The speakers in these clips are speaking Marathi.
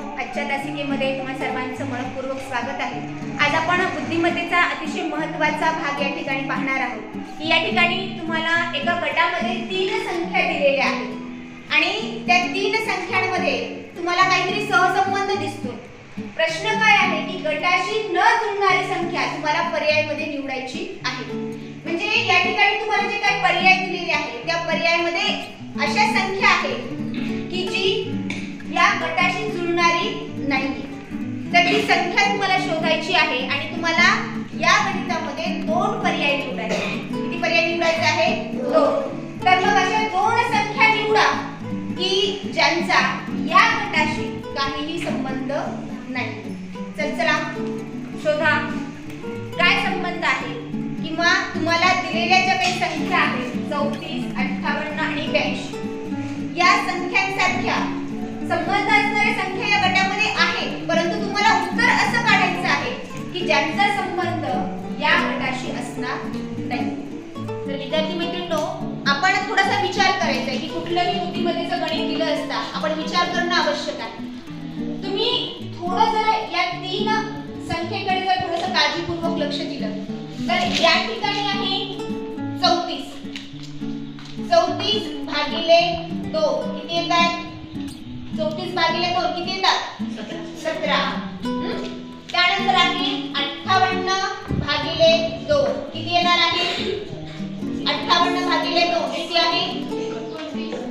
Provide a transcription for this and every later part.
आजच्या तासिकेमध्ये तुम्हा सर्वांचं मनपूर्वक स्वागत आहे. आज आपण बुद्धिमत्तेचा अतिशय महत्त्वाचा भाग या ठिकाणी पाहणार आहोत. की या ठिकाणी तुम्हाला एका गटामध्ये तीन संख्या दिलेल्या आहेत. आणि त्या तीन संख्यांमध्ये तुम्हाला काहीतरी सहसंबंध दिसतो. प्रश्न काय आहे की गटाशी न जुळणारी संख्या तुम्हाला पर्यायमध्ये निवडायची आहे. म्हणजे या ठिकाणी तुम्हाला जे काही पर्याय दिलेले आहेत त्या पर्यायामध्ये अशा संख्या संख्या तुम्हाला शोधायची आहे आणि तुम्हाला या गणितामध्ये दोन पर्याय निवडायचे आहेत. किती पर्याय निवडायचे आहे? दोन. तर मग अशा दोन संख्या निवडा की ज्यांचा या गटाशी काहीही संबंध नाही. चल चला. शोधा. काय संबंध आहे? किंवा तुम्हाला दिलेल्या ज्या काही संख्या आहेत चौतीस अठ्ठावन्न आणि ब्याऐंशी या संख्यांसारख्या संबंध ज्यांचा संबंध या गटाशी असणार नाही. तर विद्यार्थी मैत्रिणींनो आपण थोडासा विचार करायचा आहे की कुठलंही बुद्धिमत्तेचं गणित दिलं असता आपण विचार करणं आवश्यक आहे. तुम्ही थोडं जर या तीन संख्येकडे जर थोडंसं काळजीपूर्वक लक्ष दिलं तर या ठिकाणी आहे चौतीस. चौतीस भागिले दोन किती येतात? चौतीस भागिले दोन किती येतात? सतरा. भागिले दोन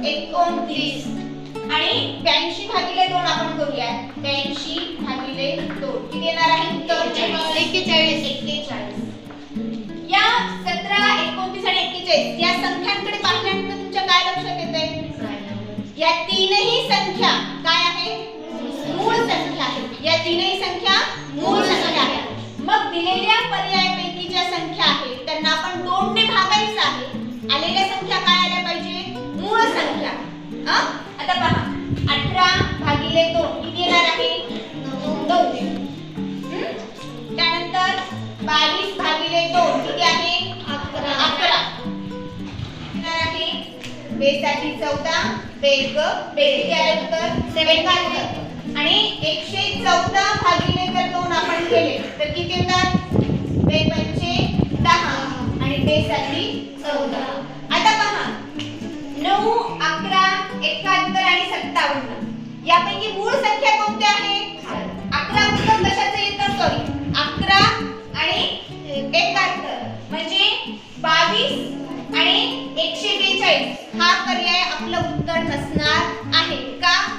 एकोणतीस. आणि ब्याऐंशी भागिले दोन आपण करूया ब्याऐंशी भागिले दोन. किती येणार आहे? उत्तर एक्केचाळीस. एक्केचाळीस. या सतरा एकोणतीस आणि एक्केचाळीस या संख्यांकडे पाहिल्यानंतर तुमच्या काय लक्षात येते या तीनही संख्या काय आहे? मूळ संख्या आहे. या तीनही हा? आता पहा. अठरा भागिले दोन. किती येणार आहे? नऊ? त्यानंतर बावीस भागिले दोन. किती आहे? अकरा. अकरा. येणार आहे? बेसाठी चौदा. बेग. बेग. आले उत्तर एकाहत्तर आणि एकशे चौदा भागिले जर दोन आपण केले तर किती येतात? बे पंचे दहा. आणि बेसाठी चौदा. आता पहा. नऊ एकाहत्तर आणि सत्तावन्न. यापैकी मूळ संख्या कोणत्या आहे? अकरा उत्तर कशाचं येतं? सॉरी अकरा आणि एकाहत्तर. म्हणजे बावीस आणि एकशे बेचाळीस. हा पर्याय आपलं उत्तर नसणार आहे. का?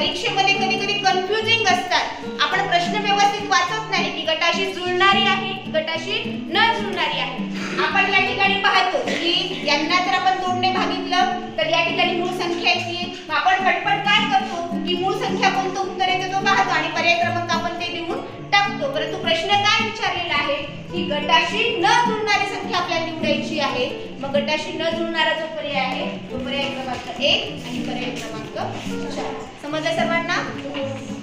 परीक्षेमध्ये कधी कधी कन्फ्युजिंग असतात. आपण प्रश्न व्यवस्थित वाचत नाही. की गटाशी जुळणारी आहे गटाशी न जुळणारी आहे. आपण या ठिकाणी पाहतो की यांना जर आपण दोनने भागितलं तर या ठिकाणी मूळ संख्या येते. मग आपण पटपट काय करतो? की मूळ संख्या कोणतं उत्तर येते तो पाहतो आणि पर्याय क्रमांक आपण ते लिहून टाकतो. परंतु प्रश्न काय विचारलेला आहे? की गटाशी न जुळणारी संख्या आपल्याला निवडायची आहे. मग गटाशी न जुळणारा जो पर्याय आहे तो पर्याय क्रमांक एक आणि पर्याय क्रमांक चार. समजलं सर्वांना